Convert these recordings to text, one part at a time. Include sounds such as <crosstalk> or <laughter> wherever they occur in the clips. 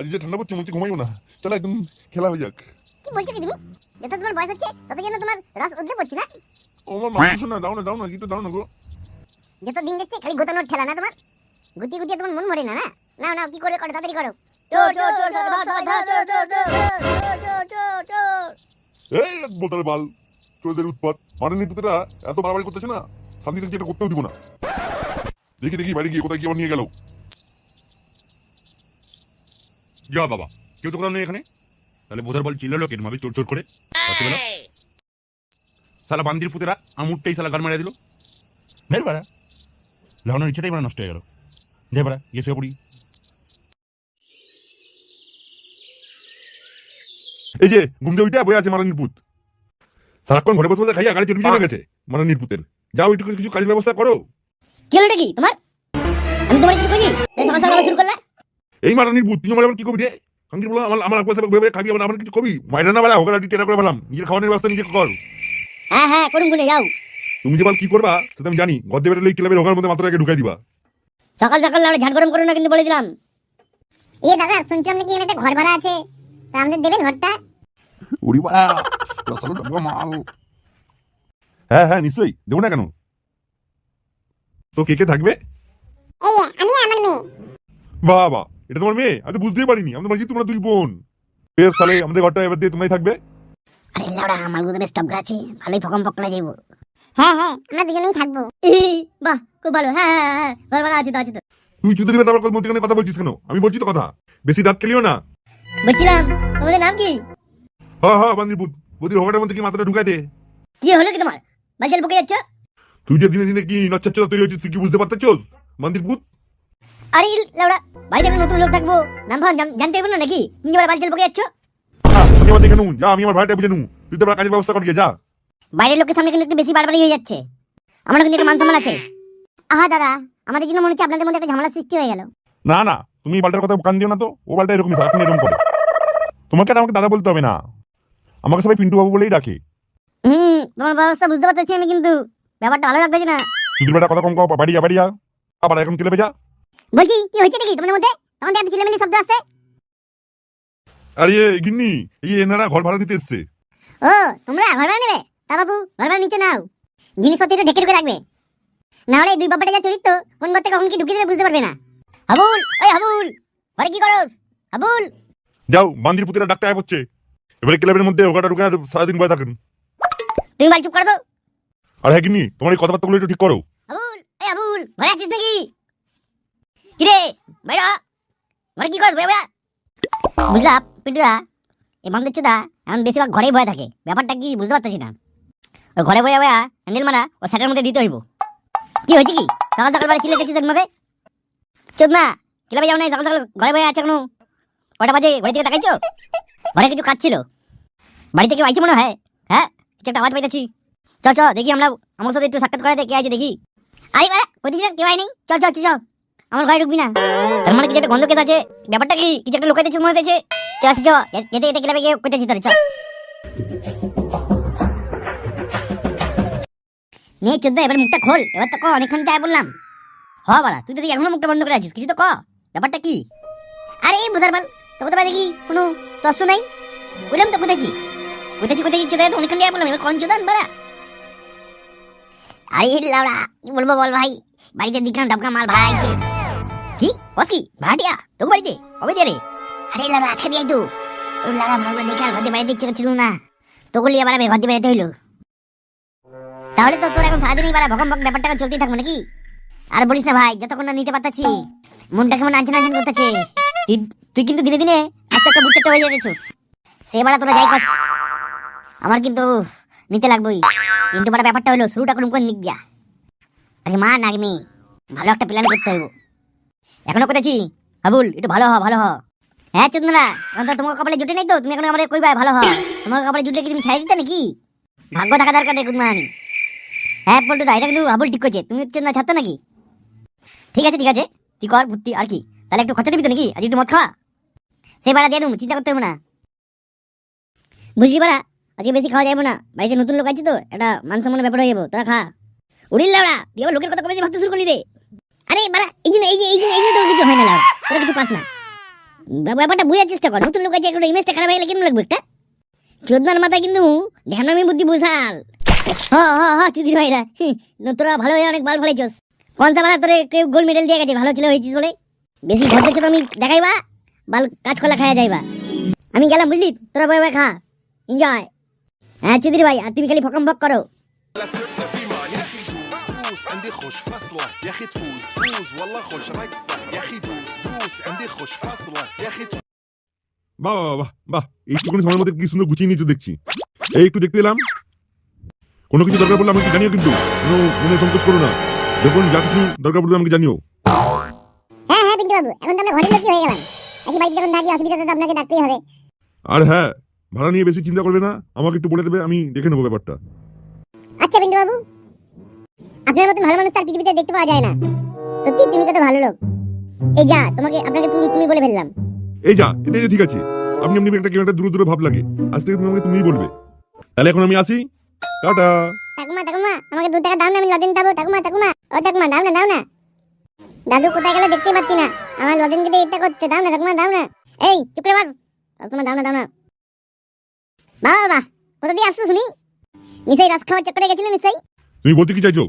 আজ যে ঠান্ডা পড়ছে মনে ঘুমাইও না। চলো একদম খেলা হয়ে যাক। কি বলছো কি তুমি যত তোমার বয়স হচ্ছে তত যেন তোমার রস উদ্রে পড়ছে না? ও মা কিছু না দাও না দাও না কিছু দাও না গো। যত দিন যাচ্ছে খালি গোতানোর ঠেলা না তোমার? গুটি গুটিয়ে তোমার মন ভরে না না? নাও নাও কি করে করো তাড়াতাড়ি করো। এই বলতে বাল তোদের উৎপাত। মানে নিপুতেরা এত বাড়াবাড়ি করতেছে না শান্তি থেকে এটা করতেও দিব না। দেখি দেখি বাড়ি গিয়ে কোথায় কি নিয়ে গেল। যা বাবা। কেউ তো নেই এখানে। তাহলে বোধার বল চিল্লালো কেন ভাবে চোর চোর করে। রাত্রিবেলা সালা বান্দির পুতেরা আমুরটাই সালা গান মারিয়ে দিল। বাড়া। লাগানোর ইচ্ছাটাই মানে নষ্ট হয়ে গেল। দে বাড়া গিয়ে শুয়ে পড়ি। এই যে ঘুম দিয়ে উঠে বই আছে মারা নিপুত সারাক্ষণ ঘরে বসে বসে খাইয়া গাড়ি জমে গেছে মারা নিপুতের যাও একটু কিছু কাজের ব্যবস্থা করো। কি হলো কি তোমার? আমি তোমার কিছু করি সকাল সকাল শুরু করলা? এই মারা নিপুত তুই আমার আবার কি করবি রে? কাঙ্কি বলো আমার আমার ভেবে খাবি আবার আমার কিছু কবি মাইরা না টেরা করে পেলাম নিজের খাওয়ানোর ব্যবস্থা নিজে কর। হ্যাঁ হ্যাঁ করুন করে যাও। তুমি যে বল কি করবা সেটা আমি জানি। গদ্দে এই ক্লাবের ওখানের মধ্যে মাত্র ঢুকাই দিবা। সকাল সকাল আমরা ঝাড় গরম করো না কিন্তু বলে দিলাম। এ দাদা শুনছিলাম নাকি এখানে একটা ঘর ভাড়া আছে? তা আমাদের দেবেন ঘরটা? উড়ি বাড়া রসালো ডাবুয়া মাল। হ্যাঁ হ্যাঁ নিশ্চয়ই। দেবো না কেন? তো কে কে থাকবে? এই আমি বাহ এটা তোমার মেয়ে? আমি তো বুঝতেই পারিনি। আমি তো ভাবছি তোমরা দুই বোন। বেশ তাহলে আমাদের ঘরটা এবার দিয়ে তোমরাই থাকবে। আরে লাউড়া আমার মধ্যে বেশ টপকা আছে। ভালোই ফকম পকড়া যাইব। হ্যাঁ হ্যাঁ আমরা দুজনেই থাকব। বাহ খুব ভালো। হ্যাঁ হ্যাঁ হ্যাঁ ঘর ভাড়া আছে তো আছে তো। তুই চুদের বেতার মধ্যে কথা বলছিস কেন? আমি বলছি তো কথা। বেশি দাঁত খেলিও না। বলছিলাম তোমাদের নাম কি? হ্যাঁ হ্যাঁ বান্দির বুধ বুধির হোগাটার মধ্যে কি মাথাটা ঢুকাই দে কি হলো কি তোমার? বাজাল বকে যাচ্ছ? তুই যে দিনে দিনে কি নচ্ছাচ্ছা তৈরি হচ্ছিস তুই কি বুঝতে পারতেছোস? বান্দির বুধ আরে লাউড়া বাড়িতে একটা নতুন লোক থাকব নাম জানতে হবে না নাকি? তুমি আবার বাজাল বকে যাচ্ছ হ্যাঁ আমি আবার দেখে নু যা আমি আমার ভাড়াটা বুঝে নু তুই তো কাজের ব্যবস্থা কর যা। বাইরের লোকের সামনে কিন্তু একটু বেশি বাড়াবাড়ি হয়ে যাচ্ছে। আমার কিন্তু একটা মান সম্মান আছে। আহা দাদা আমাদের জন্য মনে হচ্ছে আপনাদের মধ্যে একটা ঝামেলা সৃষ্টি হয়ে গেল। না না তুমি বালটার কথা কান দিও না তো ও বালটা এরকমই সারাক্ষণ এরকম করে। তোমাকে আর আমাকে দাদা বলতে হবে না। আমাকে সবাই পিন্টু বাবু বলেই ডাকে। হুম তোমার ব্যবস্থা বুঝতে পারতেছি আমি কিন্তু। ব্যাপারটা ভালো লাগতেছে না। চুদির বেটা কথা কম কম বাড়ি যা বাড়ি যা আবার এখন কেলে যা? বলছি কি হয়েছে নাকি তোমাদের মধ্যে? তোমাদের এত চিলেমিলি শব্দ আছে আরে গিন্নি এই এনারা ঘর ভাড়া দিতে এসছে। ও তোমরা ঘর ভাড়া নেবে? তা বাবু ঘর ভাড়া নিচে নাও। জিনিসপত্র একটু ডেকে ঢুকে রাখবে। না হলে দুই বাবাটা যা চরিত্র কোন থেকে কখন কি ঢুকিয়ে দেবে বুঝতে পারবে না। হাবুল ওই হাবুল ঘরে কি করো? হাবুল। যাও বান্দির পুতিরা ডাক্তার আয় হচ্ছে। এবারে ক্লাবের মধ্যে ওখাটা ঢুকে সারাদিন বয়ে থাকেন। তুমি বাল চুপ করে দাও আর হ্যাঁ গিন্নি তোমার এই কথাবার্তাগুলো একটু ঠিক করো। আবুল এই আবুল ঘরে আছিস নাকি? কিরে, বাইরা ঘরে কি করছ বেবা বুঝলা, পিন্টুদা এই বান্ধব চুদা এখন বেশিরভাগ ঘরেই বয়ে থাকে। ব্যাপারটা কি বুঝতে পারতেছি না। ওর ঘরে বয়ে বয়া হ্যান্ডেল মারা ও স্যাটের মধ্যে দিতে হইব। কি হয়েছে কি? সকাল সকাল বাড়ি চিলে দেখছিস একভাবে চোদ না, কিলাবে যাও নাই, সকাল সকাল ঘরে বয়ে আছে এখনও কটা বাজে ঘরে থেকে তাকাইছো? ঘরে কিছু কাজ ছিল। বাড়ি থেকে আইছি মনে হয়? হ্যাঁ কিছু একটা আওয়াজ পাইতেছি। চল চল, দেখি আমরা, আমার সাথে একটু সাক্ষাৎ করাতে কে আছে দেখি। আরে, বাড়া, কোথায় কেউ নেই? চল চল চল চল। আমার ঘরে ঢুকবি না। তার মানে কিছু একটা গন্ধ কেস আছে, ব্যাপারটা কি? কিছু একটা লোকাইতেছে মনে হতেছে চল, আসি যেতে যেতে গেলে গিয়ে কোথায় তাহলে, চল। নে, চোদ্দ, এবার মুখটা খোল। এবার তো ক, অনেকক্ষণ যাই বললাম। হ, বাড়া, তুই তো এখনও মুখটা বন্ধ করে আছিস। কিছু তো ক। ব্যাপারটা কি? আরে, এই বুধার বাল, তোকে তো দেখি কোনো তস্ত নাই। বললাম তো, কোথায় কোথায় কোথায় চোদ্দ অনেকক্ষণ যাই বললাম। এবার কন চোদান বাড়া। আরে লাউড়া, কি বলব বল ভাই? বাড়িতে দিকান ডাবকা মাল ভাই কি? কস কি? ভাড়াটিয়া তোর বাড়িতে? কবে দিয়ে রে আরে লাউড়া আজকে দিয়ে তো লাগা মনে দেখে আর ঘর বাড়িতে ইচ্ছে করছিল না। তোকে লিয়ে আবার আমি ঘর বাড়িতে হইল। তাহলে তো তোর এখন সারাদিনই বাড়া ভকম ভক ব্যাপারটা চলতেই থাকবে নাকি? আর বলিস না ভাই, যতক্ষণ না নিতে পারতাছি, মনটা কেমন আনছেন আনছেন করতেছে। তুই- কিন্তু দিনে দিনে আস্তে একটা বুচ্চাটা হয়ে যাচ্ছিস সে বাড়া তোরা যাই কর আমার কিন্তু নিতে লাগবেই। কিন্তু বড় ব্যাপারটা হলো, শুরুটা কোন কোন দিক দিয়া। আরে মা নাগমি ভালো একটা প্ল্যান করতে হইব। এখনও কোথাছি হাবুল, একটু ভালো হ ভালো হ। হ্যাঁ চন্দনা তোমার কপালে জুটে নাই তো, তুমি এখন আমাদের কইবা ভালো হ। তোমার কপালে জুটলে কি তুমি ছাই দিতে নাকি? ভাগ্য থাকা দরকার নেই কুদমানি হ্যাঁ পল্টু দা এটা কিন্তু হাবুল ঠিক করছে। তুমি হচ্ছে না ছাড়তো নাকি? ঠিক আছে ঠিক আছে। তুই কর, বুদ্ধি, আর কি। তাহলে একটু খরচা দিবি তো নাকি? আজ তুই মদ খাওয়া। সেই ভাড়া দিয়ে দেবো, চিন্তা করতে হবে না। বুঝলি পারা আজকে বেশি খাওয়া যাবে না। বাড়িতে নতুন লোক আছে তো, একটা মান সম্মানের ব্যাপার হয়ে যাব। তোরা খা। উড়িল লাউড়া, তুই লোকের কথা কবে ভাবতে শুরু করলি রে? আরে বাড়া, এই জন্য, এই যে এই জন্য এই জন্য তোর কিছু হয় না লাউড়া তোরা কিছু পাস না। ব্যাপারটা বোঝার চেষ্টা কর। নতুন লোক আছে, একটু ইমেজটা খারাপ হয়ে গেলে কেন লাগবে একটা? চোদ্দার মাথায় কিন্তু ধ্যানামি বুদ্ধি বুঝাল। হ হ হ, চুদির ভাইরা। তোরা ভালো হয়ে অনেক বাল ফলাইছস। কনসা তোরে কেউ গোল্ড মেডেল দিয়ে গেছে? ভালো ছিল হয়েছিস বলে। বেশি ঘরতে ছোট আমি দেখাইবা? বাল কাজ কলা খাওয়া যাইবা। আমি গেলাম, বুঝলি? তোরা বই খা। এনজয় হ্যাঁ চুদির ভাই, আর তুমি খালি ফকম ফক করো। عندي خش فصلة يا اخي تفوز تفوز والله خش رقصة يا اخي دوس دوس عندي خش فصلة يا اخي বাহ বাহ বাহ বাহ এইটুকুনি সময়ের মধ্যে কি সুন্দর গুছিয়ে নিয়েছো দেখছি এই একটু দেখতে এলাম কোনো কিছু দরকার পড়লে আমাকে জানিও কিন্তু কোনো মনে সংকোচ করো না যখন যা কিছু দরকার পড়বে আমাকে জানিও হ্যাঁ হ্যাঁ পিন্টু বাবু এখন তো আমরা ঘরের লোকই হয়ে গেলাম একই বাড়িতে যখন থাকি অসুবিধা তো আপনাকে ডাকতেই হবে আর হ্যাঁ ভাড়া নিয়ে বেশি চিন্তা করবে না আমাকে একটু বলে দেবে আমি দেখে নেবো ব্যাপারটা আচ্ছা পিন্টু বাবু আপনার মতন ভালো মানুষ তার পৃথিবীতে দেখতে পাওয়া যায় না। সত্যি তুমি কত ভালো লোক। এই যা তোমাকে আপনাকে তুমি তুমি বলে ফেললাম। এই যা এটাই ঠিক আছে। আপনি আপনি একটা কেউ একটা দূরে দূরে ভাব লাগে। আজ থেকে তুমি আমাকে তুমিই বলবে। তাহলে এখন আমি আসি। টাটা। ঠাকুমা ঠাকুমা আমাকে দু টাকা দাও না আমি লদিন যাব ঠাকুমা ঠাকুমা ও ঠাকুমা দাও না দাও না। দাদু কোথায় গেলে দেখতেই পাচ্ছি না। আমার লদিন কেটে এটা করতে দাও না ঠাকুমা দাও না। এই চুপ করে বাস। ঠাকুমা দাও না দাও না। বাবা বাবা কোথা দিয়ে আসছো শুনি নিশ্চয়ই রস খাওয়ার চক্করে গেছিলে নিশ্চয়ই? তুমি বলতে কি চাইছো?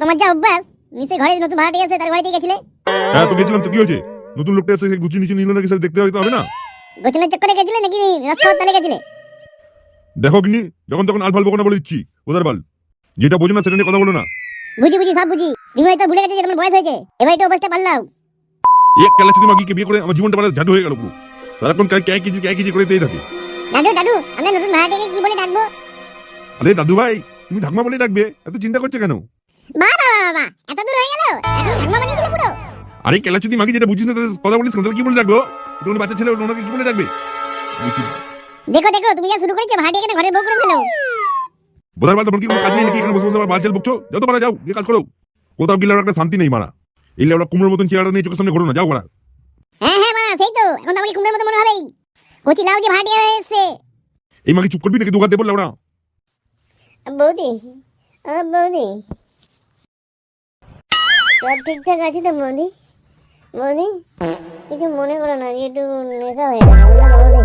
তোমার যা অভ্যাস ঘরে নতুন ভাড়াটি আছে তার বাড়িতে গেছিলে? হ্যাঁ তো গেছিলাম তো কি হয়েছে? নতুন লোকটা এসে গুছিয়ে নিচে নিল নাকি স্যার দেখতে হবে না? গোচনের চক্করে গেছিলে নাকি? তালে গেছিলে? দেখো কিনি যখন তখন আলফাল বকো না বলে দিচ্ছি ওদের বাল। যেটা বোঝো না সেটা নিয়ে কথা বলো না। বুঝি বুঝি সব বুঝি। তুমি হয়তো ভুলে গেছো যে তোমার বয়স হয়েছে। এবার অবস্থা পাল্লাও। এক কেলা চিনি মাগিকে বিয়ে করে আমার জীবনটা ঝাঁটু হয়ে গেল পুরো। সারাক্ষণ কে কে কেজি কে কেজি করে দিয়ে থাকে। দাদু দাদু আমরা নতুন ভাড়াটিকে কি বলে ডাকবো? আরে দাদু ভাই তুমি ঠাকমা বলে ডাকবে এত চিন্তা করছ কেন? বাবা বাবা বাবা এত দূর হয়ে গেল? এখন ঠাকুমা বানিয়ে দিলে পুরো। আরে কেলা চিনি মাগি যেটা বুঝিস না তাদের কথা বলিস না তাহলে কি বলে একটু বাচ্চা ছেলে ওনাকে কি বলে ডাকবে দেখো দেখো তুমি যা শুরু করেছ ভাড়াটি এখানে বউ করে ফেলো। বোধার বাল তোমার কি কোনো কাজ নেই নাকি? এখানে বসে বসে বকছো? যত পারা যাও গিয়ে কাজ করো। কোথাও গেলে একটা শান্তি নেই মারা। এই লেবড়া কুমড়োর মতন চেয়ারটা নিয়ে চোখের সামনে ঘটো না যাও মারা। হ্যাঁ হ্যাঁ মা সেই তো। এখন তো কুমড়ের মতো মনে হবেই। কচি লাউ যে এসছে। এই মাকে চুপ করবি নাকি? দোকান দেবো লেবড়া বৌদি। ও বৌদি। সব ঠিকঠাক আছে তো বৌদি বৌদি কিছু মনে করো না যে একটু নেশা হয়ে বৌদি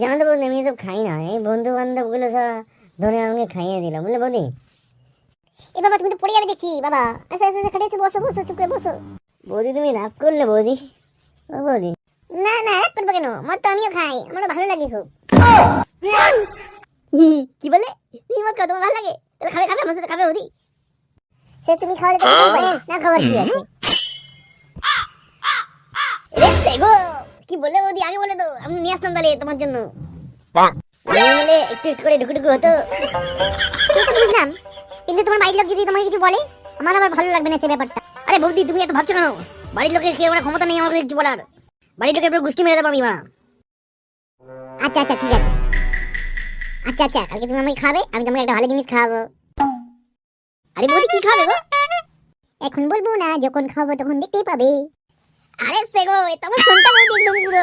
জানো তো বৌদি আমি এসব খাই না। এই বন্ধু বান্ধবগুলো সব ধরে আমাকে খাইয়ে দিল বুঝলে বৌদি? এ বাবা তুমি তো পড়ে যাবে দেখছি বাবা। আচ্ছা আচ্ছা আচ্ছা খাটে এসে বসো বসো চুপ করে বসো। বৌদি তুমি রাগ করলে বৌদি? ও বৌদি। না না রাগ করব কেন? মদ তো আমিও খাই আমারও ভালো লাগে খুব। কি বলে? তুমি মদ খাও তোমার ভালো লাগে? তাহলে খাবে খাবে আমার সাথে খাবে ওদি সে তুমি খাওয়ালে না খাবার কি আছে? গো কি বলে আগে বলে আমি নিয়ে আসতাম তাহলে তোমার জন্য। মিলে একটু একটু করে ঢুকু হতো। সে তো বুঝলাম। কিন্তু তোমার বাড়ির লোক যদি তোমাকে কিছু বলে আমার আবার ভালো লাগবে না সেই ব্যাপারটা। আরে বৌদি তুমি এত ভাবছ কেন? বাড়ির লোকের কি আমার ক্ষমতা নেই আমার কিছু বলার। বাড়ির লোকের পুরো গোষ্ঠী মেরে দেবো আমি আচ্ছা আচ্ছা ঠিক আছে। আচ্ছা আচ্ছা কালকে তুমি আমাকে খাবে আমি তোমাকে একটা ভালো জিনিস খাওয়াবো। আরে বৌদি, কি খাবে গো? এখন বলব না, যখন খাব তখন দেখতেই পাবে। আরে সে গো এ তো আমার সন্তান বৌদি একদম পুরো।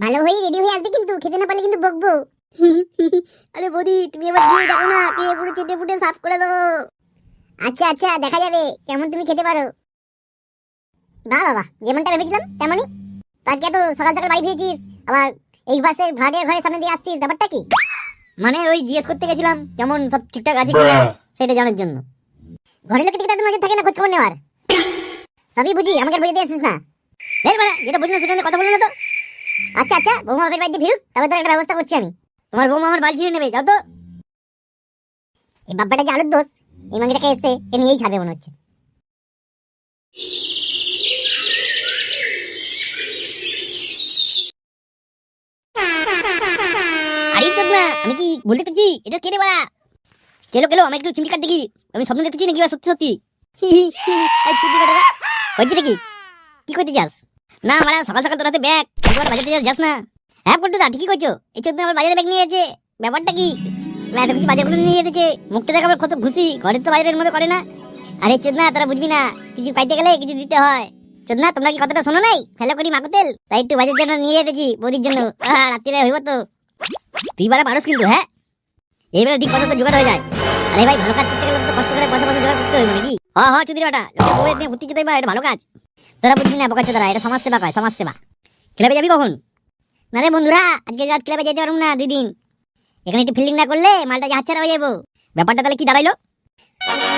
ভালো হয়ে রেডি হয়ে আসবে কিন্তু, খেতে না পারলে কিন্তু বকবো। <laughs> আরে বৌদি, তুমি এবার দিয়ে দেখো না, কে পুরো চেটে ফুটে সাফ করে দেবো। আচ্ছা আচ্ছা দেখা যাবে, কেমন তুমি খেতে পারো। বাহ বাবা যেমনটা ভেবেছিলাম, তেমনই। আজকে তো সকাল সকাল বাড়ি ফিরেছিস, আবার এই বাসের ভাড়ের ঘরের সামনে দিয়ে আসছিস, ব্যাপারটা কি? মানে ওই জিজ্ঞেস করতে গেছিলাম, কেমন সব ঠিকঠাক আছে কিনা? সেটা জানার জন্য। ঘরের লোকের দিকে তাদের নজর থাকে না খোঁজ খবর নেওয়ার। সবই বুঝি, আমাকে বুঝে দিয়ে আসিস না। বের বেড়া যেটা বুঝি না সেটা কথা বলল না তো। আচ্ছা আচ্ছা বৌমা বাপের বাড়িতে ফিরুক, তারপর তোর একটা ব্যবস্থা করছি আমি। তোমার বৌমা আমার বাল ছিঁড়ে নেবে, যাও তো। এই বাপ্পাটা যে আলুর দোষ, এই মাঙ্গিটাকে এসে এ নিয়েই ছাড়বে মনে হচ্ছে। আমি কি ভুল দেখতেছি এটা কে রে বাড়া? কেলো কেলো আমি একটু চিমটি কাট দেখি। আমি স্বপ্ন দেখতেছি নাকি সত্যি সত্যি? চুটি কাটা হয়েছে নাকি? কি করতে যাস? না মানে সকাল সকাল তোর হাতে ব্যাগ একবার বাজারে যাস- যাস না। হ্যাঁ পড়তে দা, ঠিকই করছ এই চোদ্দ আমার বাজারে ব্যাগ নিয়ে যাচ্ছে ব্যাপারটা কি? না, এত কিছু বাজার করে নিয়ে যেতেছে মুখটা দেখাবার কত খুশি ঘরের তো বাজারের মতো করে না। আরে চোদনা, তোরা বুঝবি না। কিছু পাইতে গেলে কিছু দিতে হয়। চোদনা, তোমরা কি কথাটা শোনো নাই? ফেলো করি মাকুতেল তাই একটু বাজার জন্য নিয়ে যেতেছি বৌদির জন্য। রাত্রিরে হইব তো। তুই বারা পারস কিন্তু হ্যাঁ? কথা তো জোগাড় হয়ে যায়। আরে ভাই, ভালো কাজ করতে গেলে তো কষ্ট করে পয়সা পয়সা জোগাড় করতে নাকি হ হ চুদির যেতে এটা ভালো কাজ। তোরা বুঝবি না এটা সমাজ সেবা কয় সমাজ সেবা ক্লাবে যাবি কখন? না রে বন্ধুরা, আজকে রাত ক্লাবে যেতে পারব না, দুই দিন। এখানে একটু ফিল্ডিং না করলে মালটা ছাড়া হয়ে যাব। ব্যাপারটা তাহলে কি দাঁড়াইলো?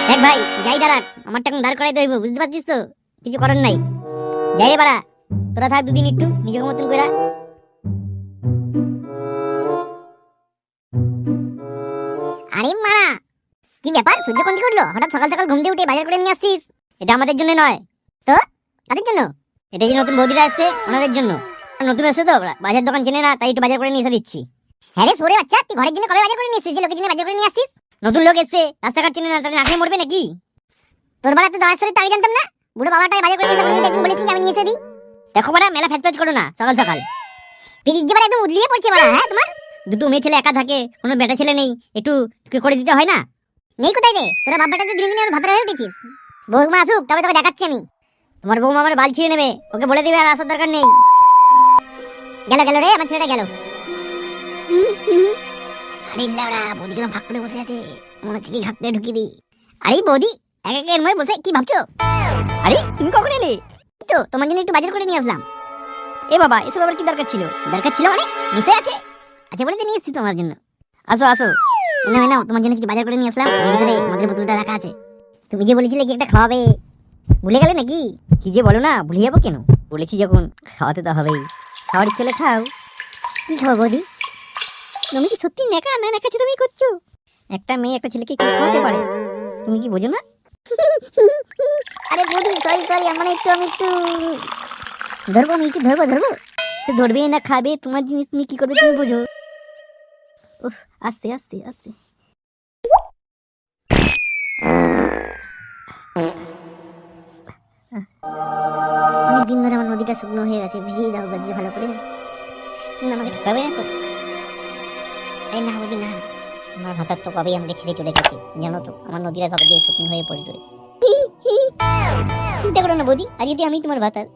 দেখ ভাই, যাই দাঁড়াক, আমারটা দাঁড় হইব, বুঝতে পারছিস তো? কিছু করার নাই। যাই রে বাড়া, তোরা থাক দুদিন একটু নিজের মতন করে কি ব্যাপার? সূর্য কোন দিকে উঠল? হঠাৎ সকাল সকাল ঘুম দিয়ে উঠে বাজার করে নিয়ে আসছিস? এটা আমাদের জন্য নয়। তো? তাদের জন্য? এটা যে নতুন বৌদিরা আসছে ওনাদের জন্য। নতুন আসছে তো বাজার দোকান চেনে না, তাই একটু বাজার করে নিয়ে এসে দিচ্ছি। হ্যাঁ রে সরে বাচ্চা, তুই ঘরের জন্য কবে বাজার করে নিয়ে এসেছিস? যে লোকের জন্য বাজার করে নিয়ে আসছিস? নতুন লোক এসছে, রাস্তাঘাট চেনে না, তাহলে নাকলে মরবে নাকি? তোর বাড়া তো দশ শরীর তো আমি জানতাম না? বুড়ো বাবাটাই বাজার করে নিয়ে এসে বলেছিস আমি নিয়ে এসে দিই। দেখো বাড়া, মেলা ফ্যাচ করো না, সকাল সকাল। পিরিজ যে বাড়া একদম উদলিয়ে পড়ছে বাড়া হ্যাঁ তোমার? দুটো মেয়ে ছেলে একা থাকে, কোনো বেটা ছেলে নেই, একটু করে দিতে হয় না? নেই কোথায় রে? তোরা বাপ দিনে ওর ভাতরা হয়ে উঠেছিস। বৌমা আসুক, তবে তোকে দেখাচ্ছি আমি। তোমার বৌমা আমার বাল ছিঁড়ে নেবে, ওকে বলে দিবে আর আসার দরকার নেই। গেল গেল রে, আমার ছেলেটা গেল। আরে বৌদি কেন করে বসে আছে, মনে হচ্ছে কি আরে বৌদি বসে, কি ভাবছ? আরে, তুমি কখন এলে? তো, তোমার জন্য একটু বাজার করে নিয়ে আসলাম। এ বাবা, এসব আবার কি দরকার ছিল? দরকার ছিল মানে? আছে। আছে বলে তো নিয়ে তোমার জন্য। আসো আসো। নাও নাও তোমার জন্য কিছু বাজার করে নিয়ে আসলাম। ভিতরে মদের বোতলটা রাখা আছে। তুমি যে বলেছিলে কি একটা খাওয়াবে, ভুলে গেলে নাকি? কি যে বলো না, ভুলে যাব কেন? বলেছি যখন, খাওয়াতে তো হবেই। খাওয়ার ইচ্ছে খাও। কি খাব বৌদি? তুমি কি সত্যি নেকা না নেকাছি তুমি করছ? একটা মেয়ে একটা ছেলেকে কি খাওয়াতে পারে। তুমি কি বোঝো না? আরে বৌদি সরি সরি আমার একটু, আমি একটু ধরবো, আমি কি ধরবো ধরবো। সে ধরবে না, খাবে, তোমার জিনিস তুমি কি করবে তুমি বোঝো। উফ আস্তে আস্তে আস্তে অনেকদিন ধরে আমার নদীটা শুকনো হয়ে গেছে ভিজিয়ে দাও বাজিয়ে ভালো করে। তুমি আমাকে ঠকাবে না তো। এই না বৌদি না আমার ভাতার তো কবেই আমাকে ছেড়ে চলে গেছে, জানো তো, আমার নদীটা কবে দিয়ে শুকনো হয়ে পড়ে রয়েছে। চিন্তা করো না বৌদি, আজ যদি আমি তোমার ভাতার